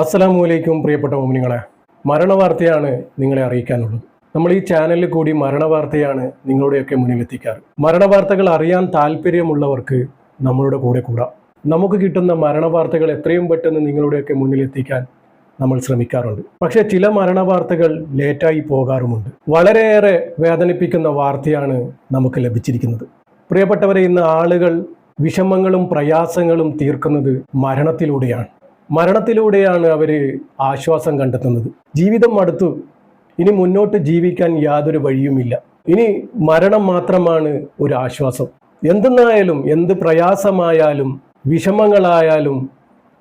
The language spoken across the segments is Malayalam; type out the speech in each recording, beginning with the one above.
അസ്സലാമു അലൈക്കും പ്രിയപ്പെട്ട മോമിനിങ്ങളെ മരണവാർത്തയാണ് നിങ്ങളെ അറിയിക്കാനുള്ളത്. നമ്മൾ ഈ ചാനലിൽ കൂടി മരണവാർത്തയാണ് നിങ്ങളുടെയൊക്കെ മുന്നിലെത്തിക്കാറ് മരണവാർത്തകൾ അറിയാൻ താല്പര്യമുള്ളവർക്ക് നമ്മളുടെ കൂടെ കൂടാം. നമുക്ക് കിട്ടുന്ന മരണവാർത്തകൾ എത്രയും പെട്ടെന്ന് നിങ്ങളുടെയൊക്കെ മുന്നിലെത്തിക്കാൻ നമ്മൾ ശ്രമിക്കാറുണ്ട്. പക്ഷേ ചില മരണവാർത്തകൾ ലേറ്റായി പോകാറുമുണ്ട്. വളരെയേറെ വേദനിപ്പിക്കുന്ന വാർത്തയാണ് നമുക്ക് ലഭിച്ചിരിക്കുന്നത്. പ്രിയപ്പെട്ടവരെ ഇന്ന് ആളുകൾ വിഷമങ്ങളും പ്രയാസങ്ങളും തീർക്കുന്നത് മരണത്തിലൂടെയാണ്. മരണത്തിലൂടെയാണ് അവർ ആശ്വാസം കണ്ടെത്തുന്നത്. ജീവിതം അടുത്തു. ഇനി മുന്നോട്ട് ജീവിക്കാൻ യാതൊരു വഴിയുമില്ല. ഇനി മരണം മാത്രമാണ് ഒരു ആശ്വാസം. എന്തെന്നായാലും എന്ത് പ്രയാസമായാലും വിഷമങ്ങളായാലും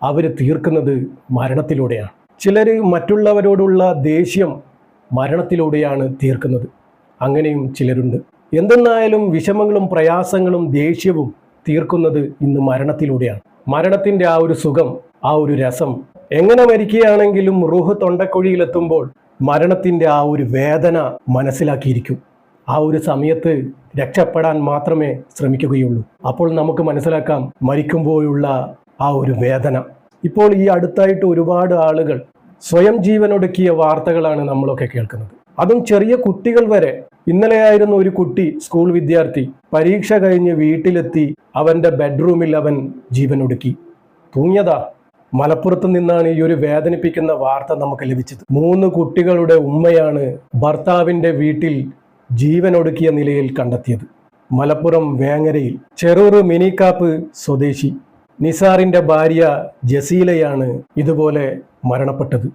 അവർ തീർക്കുന്നത് മരണത്തിലൂടെയാണ്. ചിലർ മറ്റുള്ളവരോടുള്ള ദേഷ്യം മരണത്തിലൂടെയാണ് തീർക്കുന്നത്. അങ്ങനെയും ചിലരുണ്ട്. എന്തെന്നായാലും വിഷമങ്ങളും പ്രയാസങ്ങളും ദേഷ്യവും തീർക്കുന്നത് ഇന്ന് മരണത്തിലൂടെയാണ്. മരണത്തിന്റെ ആ ഒരു സുഖം ആ ഒരു രസം. എങ്ങനെ മരിക്കുകയാണെങ്കിലും റൂഹ് തൊണ്ടക്കുഴിയിലെത്തുമ്പോൾ മരണത്തിന്റെ ആ ഒരു വേദന മനസ്സിലാക്കിയിരിക്കും. ആ ഒരു സമയത്ത് രക്ഷപ്പെടാൻ മാത്രമേ ശ്രമിക്കുകയുള്ളൂ. അപ്പോൾ നമുക്ക് മനസ്സിലാക്കാം മരിക്കുമ്പോഴുള്ള ആ ഒരു വേദന. ഇപ്പോൾ ഈ അടുത്തായിട്ട് ഒരുപാട് ആളുകൾ സ്വയം ജീവനൊടുക്കിയ വാർത്തകളാണ് നമ്മളൊക്കെ കേൾക്കുന്നത്. അതും ചെറിയ കുട്ടികൾ വരെ. ഇന്നലെയായിരുന്നു ഒരു കുട്ടി സ്കൂൾ വിദ്യാർത്ഥി പരീക്ഷ കഴിഞ്ഞ് വീട്ടിലെത്തി അവന്റെ ബെഡ്റൂമിൽ അവൻ ജീവനൊടുക്കി. തൂങ്ങിയതാ. മലപ്പുറത്ത് നിന്നാണ് ഈ ഒരു വേദനിപ്പിക്കുന്ന വാർത്ത നമുക്ക് ലഭിച്ചത്. മൂന്ന് കുട്ടികളുടെ ഉമ്മയാണ് ഭർത്താവിന്റെ വീട്ടിൽ ജീവനൊടുക്കിയ നിലയിൽ കണ്ടെത്തിയത്. മലപ്പുറം വേങ്ങരയിൽ ചെറൂർ മിനിക്കാപ്പ് സ്വദേശി നിസാറിന്റെ ഭാര്യ ജസീലയാണ് ഇതുപോലെ മരണപ്പെട്ടത്.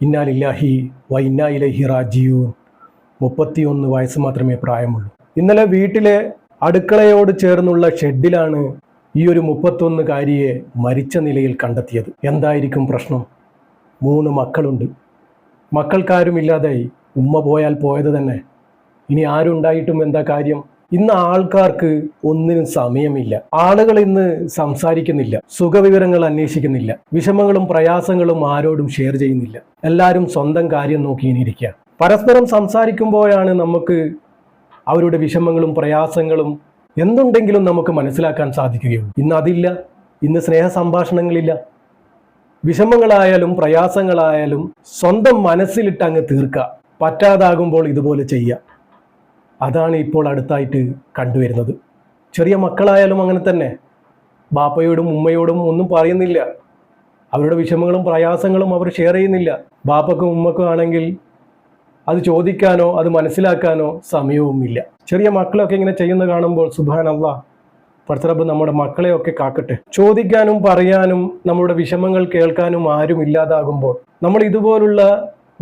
ഇന്നാലില്ലാഹി വ ഇന്നാ ഇലൈഹി റാജിയൂൻ മുപ്പത്തിയൊന്ന് വയസ്സ് മാത്രമേ പ്രായമുള്ളൂ. ഇന്നലെ വീട്ടിലെ അടുക്കളയോട് ചേർന്നുള്ള ഷെഡിലാണ് ഈ ഒരു മുപ്പത്തൊന്നുകാരിയെ മരിച്ച നിലയിൽ കണ്ടെത്തിയത്. എന്തായിരിക്കും പ്രശ്നം? മൂന്ന് മക്കളുണ്ട്. മക്കൾക്കാരുമില്ലാതായി. ഉമ്മ പോയാൽ പോയത് തന്നെ. ഇനി ആരുണ്ടായിട്ടും എന്താ കാര്യം? ഇന്ന് ആൾക്കാർക്ക് ഒന്നിനും സമയമില്ല. ആളുകൾ ഇന്ന് സംസാരിക്കുന്നില്ല. സുഖവിവരങ്ങൾ അന്വേഷിക്കുന്നില്ല. വിഷമങ്ങളും പ്രയാസങ്ങളും ആരോടും ഷെയർ ചെയ്യുന്നില്ല. എല്ലാവരും സ്വന്തം കാര്യം നോക്കി ഇരിക്കുക. പരസ്പരം സംസാരിക്കുമ്പോഴാണ് നമുക്ക് അവരുടെ വിഷമങ്ങളും പ്രയാസങ്ങളും എന്തുണ്ടെങ്കിലും നമുക്ക് മനസ്സിലാക്കാൻ സാധിക്കുകയുള്ളൂ. ഇന്ന് അതില്ല. ഇന്ന് സ്നേഹ സംഭാഷണങ്ങളില്ല വിഷമങ്ങളായാലും പ്രയാസങ്ങളായാലും സ്വന്തം മനസ്സിലിട്ട് അങ്ങ് തീർക്കുക. പറ്റാതാകുമ്പോൾ ഇതുപോലെ ചെയ്യുക. അതാണ് ഇപ്പോൾ അടുത്തായിട്ട് കണ്ടുവരുന്നത്. ചെറിയ മക്കളായാലും അങ്ങനെ തന്നെ. ബാപ്പയോടും ഉമ്മയോടും ഒന്നും പറയുന്നില്ല. അവരുടെ വിഷമങ്ങളും പ്രയാസങ്ങളും അവർ ഷെയർ ചെയ്യുന്നില്ല. ബാപ്പക്കും ഉമ്മക്കും ആണെങ്കിൽ അത് ചോദിക്കാനോ അത് മനസ്സിലാക്കാനോ സമയവുമില്ല. ചെറിയ മക്കളൊക്കെ ഇങ്ങനെ ചെയ്യുന്ന കാണുമ്പോൾ സുബാനല്ല പർത്തറബ് നമ്മുടെ മക്കളെയൊക്കെ കാക്കട്ടെ. ചോദിക്കാനും പറയാനും നമ്മുടെ വിഷമങ്ങൾ കേൾക്കാനും ആരും ഇല്ലാതാകുമ്പോൾ നമ്മൾ ഇതുപോലുള്ള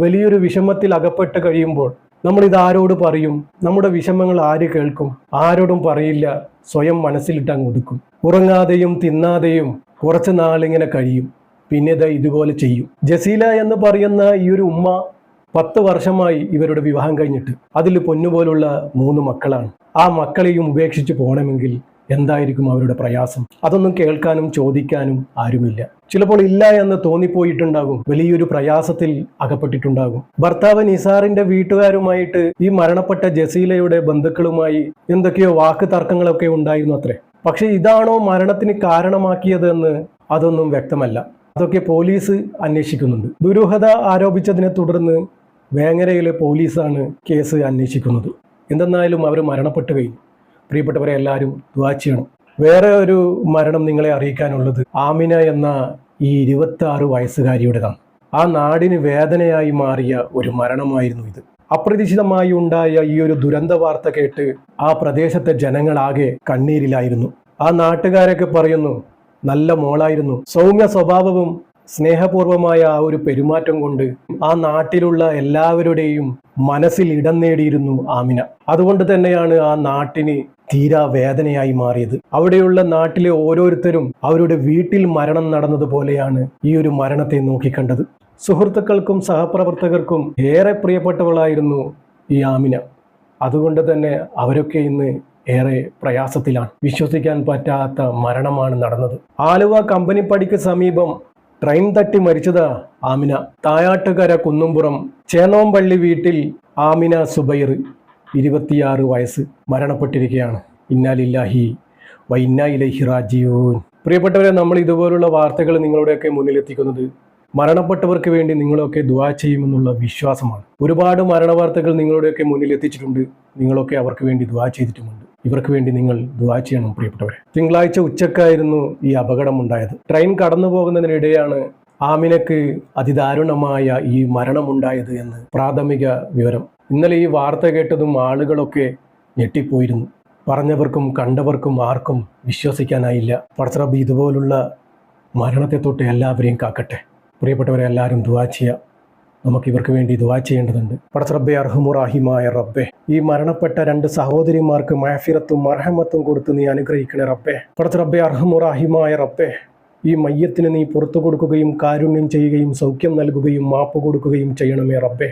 വലിയൊരു വിഷമത്തിൽ അകപ്പെട്ട് കഴിയുമ്പോൾ നമ്മൾ ഇത് ആരോട് പറയും? നമ്മുടെ വിഷമങ്ങൾ ആര് കേൾക്കും? ആരോടും പറയില്ല. സ്വയം മനസ്സിലിട്ട് അങ്ങ് ഒതുക്കും. ഉറങ്ങാതെയും തിന്നാതെയും കുറച്ച് നാളിങ്ങനെ കഴിയും. പിന്നെ ഇത് ഇതുപോലെ ചെയ്യും. ജസീല എന്ന് പറയുന്ന ഈ ഒരു ഉമ്മ പത്ത് വർഷമായി ഇവരുടെ വിവാഹം കഴിഞ്ഞിട്ട് അതിൽ പൊന്നുപോലുള്ള മൂന്ന് മക്കളാണ്. ആ മക്കളെയും ഉപേക്ഷിച്ച് പോകണമെങ്കിൽ എന്തായിരിക്കും അവരുടെ പ്രയാസം? അതൊന്നും കേൾക്കാനും ചോദിക്കാനും ആരുമില്ല. ചിലപ്പോൾ ഇല്ല എന്ന് തോന്നിപ്പോയിട്ടുണ്ടാകും. വലിയൊരു പ്രയാസത്തിൽ അകപ്പെട്ടിട്ടുണ്ടാകും. ഭർത്താവ് നിസാറിന്റെ വീട്ടുകാരുമായിട്ട് ഈ മരണപ്പെട്ട ജസീലയുടെ ബന്ധുക്കളുമായി എന്തൊക്കെയോ വാക്ക് തർക്കങ്ങളൊക്കെ ഉണ്ടായിരുന്നു അത്രേ. പക്ഷെ ഇതാണോ മരണത്തിന് കാരണമാക്കിയതെന്ന് അതൊന്നും വ്യക്തമല്ല. അതൊക്കെ പോലീസ് അന്വേഷിക്കുന്നുണ്ട്. ദുരൂഹത ആരോപിച്ചതിനെ തുടർന്ന് വേങ്ങരയിലെ പോലീസാണ് കേസ് അന്വേഷിക്കുന്നത്. എന്തെന്നായാലും അവർ മരണപ്പെട്ടു കഴിഞ്ഞു. പ്രിയപ്പെട്ടവരെ എല്ലാവരും ദ്വാ ചെയ്യണം. വേറെ ഒരു മരണം നിങ്ങളെ അറിയിക്കാനുള്ളത് ആമിന എന്ന ഈ ഇരുപത്തി വയസ്സുകാരിയുടേതാണ്. ആ നാടിന് വേദനയായി മാറിയ ഒരു മരണമായിരുന്നു ഇത്. അപ്രതീക്ഷിതമായി ഉണ്ടായ ഈ ഒരു ദുരന്ത വാർത്ത കേട്ട് ആ പ്രദേശത്തെ ജനങ്ങളാകെ കണ്ണീരിലായിരുന്നു. ആ നാട്ടുകാരൊക്കെ പറയുന്നു നല്ല മോളായിരുന്നു. സൗമ്യ സ്വഭാവവും സ്നേഹപൂർവമായ ആ ഒരു പെരുമാറ്റം കൊണ്ട് ആ നാട്ടിലുള്ള എല്ലാവരുടെയും മനസ്സിൽ ഇടം നേടിയിരുന്നു ആമിന. അതുകൊണ്ട് തന്നെയാണ് ആ നാട്ടിന് തീരാ വേദനയായി മാറിയത്. അവിടെയുള്ള നാട്ടിലെ ഓരോരുത്തരും അവരുടെ വീട്ടിൽ മരണം നടന്നതുപോലെയാണ് ഈ ഒരു മരണത്തെ നോക്കിക്കണ്ടത്. സുഹൃത്തുക്കൾക്കും സഹപ്രവർത്തകർക്കും ഏറെ പ്രിയപ്പെട്ടവളായിരുന്നു ഈ ആമിന. അതുകൊണ്ട് തന്നെ അവരൊക്കെ ഇന്ന് ഏറെ പ്രയാസത്തിലാണ്. വിശ്വസിക്കാൻ പറ്റാത്ത മരണമാണ് നടന്നത്. ആലുവ കമ്പനിപ്പടിക്ക് സമീപം ട്രെയിൻ തട്ടി മരിച്ചതാ ആമിന. തായാട്ടുകര കുന്നുംപുറം ചേനോമ്പള്ളി വീട്ടിൽ ആമിന സുബൈർ ഇരുപത്തിയാറ് വയസ്സ് മരണപ്പെട്ടിരിക്കുകയാണ്. ഇന്നാലില്ലാഹി വൈന്നാ ഇലൈഹി റാജിയൂൻ പ്രിയപ്പെട്ടവരെ നമ്മൾ ഇതുപോലുള്ള വാർത്തകൾ നിങ്ങളുടെയൊക്കെ മുന്നിലെത്തിക്കുന്നത് മരണപ്പെട്ടവർക്ക് വേണ്ടി നിങ്ങളൊക്കെ ദുവാ ചെയ്യുമെന്നുള്ള വിശ്വാസമാണ്. ഒരുപാട് മരണവാർത്തകൾ നിങ്ങളുടെയൊക്കെ മുന്നിൽ എത്തിച്ചിട്ടുണ്ട് നിങ്ങളൊക്കെ അവർക്ക് വേണ്ടി ദുവാ ചെയ്തിട്ടുമുണ്ട്. ഇവർക്ക് വേണ്ടി നിങ്ങൾ ദുവാ ചെയ്യണം പ്രിയപ്പെട്ടവരെ. തിങ്കളാഴ്ച ഉച്ചക്കായിരുന്നു ഈ അപകടം ഉണ്ടായത് ട്രെയിൻ കടന്നു പോകുന്നതിനിടെയാണ് ആമിനക്ക് അതിദാരുണമായ ഈ മരണമുണ്ടായത് എന്ന് പ്രാഥമിക വിവരം. ഇന്നലെ ഈ വാർത്ത കേട്ടതും ആളുകളൊക്കെ ഞെട്ടിപ്പോയിരുന്നു. പറഞ്ഞവർക്കും കണ്ടവർക്കും ആർക്കും വിശ്വസിക്കാനായില്ല. പടച്ചറബ് ഇതുപോലുള്ള മരണത്തെ തൊട്ട് എല്ലാവരെയും കാക്കട്ടെ. പ്രിയപ്പെട്ടവരെ എല്ലാവരും ദുവാ ചെയ്യുക നമുക്ക് ഇവർക്ക് വേണ്ടി ദുവാ ചെയ്യേണ്ടതുണ്ട്. പടച്ചറബ്ബെ അർഹമുറാഹിമായ റബ്ബെ. ഈ മരണപ്പെട്ട രണ്ട് സഹോദരിമാർക്ക് മഹഫിറത്തും മർഹമത്തും കൊടുത്ത് നീ അനുഗ്രഹിക്കണേ റബ്ബെ. പടച്ചറബ്ബെ അർഹമുറാഹിമായ റബ്ബെ. ഈ മയ്യത്തിന് നീ പുറത്തു കൊടുക്കുകയും കാരുണ്യം ചെയ്യുകയും സൗഖ്യം നൽകുകയും മാപ്പ് കൊടുക്കുകയും ചെയ്യണമേ റബ്ബെ.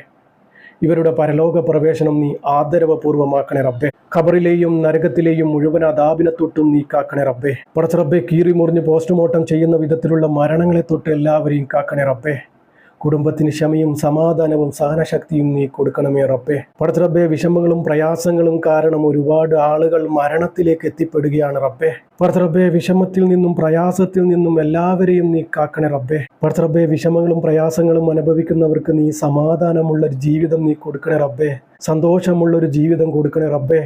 ഇവരുടെ പരലോക പ്രവേശനം നീ ആദരവപൂർവമാക്കണേ റബ്ബെ. ഖബറിലെയും നരകത്തിലെയും മുഴുവൻ അതാപിനെ തൊട്ടും നീ കാക്കണേ റബ്ബെ. പടച്ചറബ്ബെ കീറി മുറിഞ്ഞ് പോസ്റ്റ്മോർട്ടം ചെയ്യുന്ന വിധത്തിലുള്ള മരണങ്ങളെ തൊട്ട് എല്ലാവരെയും കാക്കണേ റബ്ബെ. കുടുംബത്തിന് ക്ഷമയും സമാധാനവും സഹനശക്തിയും നീ കൊടുക്കണമേ റബ്ബേ. പടച്ചറബ്ബെ വിഷമങ്ങളും പ്രയാസങ്ങളും കാരണം ഒരുപാട് ആളുകൾ മരണത്തിലേക്ക് എത്തിപ്പെടുകയാണ് റബ്ബെ. പടച്ചറബ്ബെ വിഷമത്തിൽ നിന്നും പ്രയാസത്തിൽ നിന്നും എല്ലാവരെയും നീ കാക്കണേ റബ്ബെ. പടച്ചറബ്ബെ വിഷമങ്ങളും പ്രയാസങ്ങളും അനുഭവിക്കുന്നവർക്ക് നീ സമാധാനമുള്ള ജീവിതം നീ കൊടുക്കണേ റബ്ബെ. സന്തോഷമുള്ള ഒരു ജീവിതം കൊടുക്കണേ റബ്ബെ.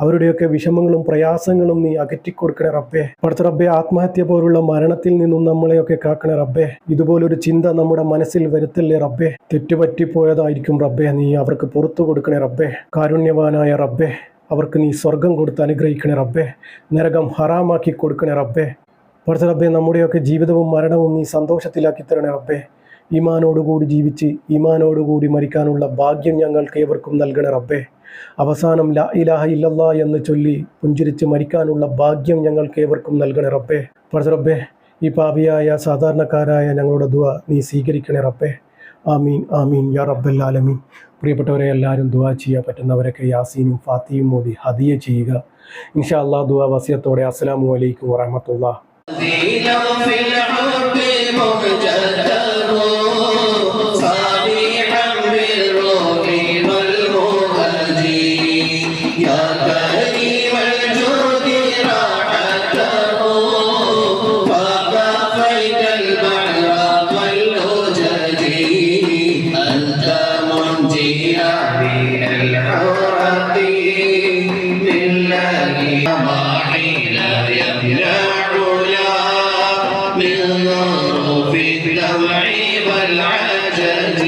അവരുടെയൊക്കെ വിഷമങ്ങളും പ്രയാസങ്ങളും നീ അകറ്റിക്കൊടുക്കണേ റബ്ബേ. പഠിച്ച റബ്ബെ ആത്മഹത്യ പോലുള്ള മരണത്തിൽ നിന്നും നമ്മളെയൊക്കെ കാക്കണേ റബ്ബേ. ഇതുപോലൊരു ചിന്ത നമ്മുടെ മനസ്സിൽ വരുത്തല്ലേ റബ്ബേ. തെറ്റുപറ്റിപ്പോയതായിരിക്കും റബ്ബേ. നീ അവർക്ക് പുറത്തു കൊടുക്കണേ റബ്ബേ. കാരുണ്യവാനായ റബ്ബേ അവർക്ക് നീ സ്വർഗം കൊടുത്ത് അനുഗ്രഹിക്കണേ റബ്ബേ. നരകം ഹറാമാക്കി കൊടുക്കണേ റബ്ബേ. പഠിച്ച റബ്ബെ നമ്മുടെയൊക്കെ ജീവിതവും മരണവും നീ സന്തോഷത്തിലാക്കി തരണേ റബ്ബേ. ഈമാനോടുകൂടി ജീവിച്ച് ഈമാനോടുകൂടി മരിക്കാനുള്ള ഭാഗ്യം ഞങ്ങൾക്ക് ഏവർക്കും നൽകണേ റബ്ബേ. അവസാനം ലാ ഇലാഹ ഇല്ലല്ലാ എന്ന് ചൊല്ലി പുഞ്ചിരിച്ച് മരിക്കാനുള്ള ഭാഗ്യം ഞങ്ങൾക്ക് ഏവർക്കും നൽകണേ റബ്ബേ. പടറബ്ബേ ഈ പാപിയായ സാധാരണക്കാരായ ഞങ്ങളുടെ ദുവ നീ സ്വീകരിക്കണേ റബ്ബേ. ആമീൻ ആമീൻ യാ റബ്ബൽ പ്രിയപ്പെട്ടവരെ എല്ലാവരും ദുവാ ചെയ്യാൻ പറ്റുന്നവരൊക്കെ യാസീനും ഫാത്തിയും മോദി ഹദിയ ചെയ്യുക. ഇൻഷാ അള്ളാഹ് ദുവാ വസിയത്തോടെ. അസ്സലാമു അലൈക്കും വറഹമത്തുള്ള من العورة من لاهي ضاحي لا يمنع لا من ظروف الدوع والعجز.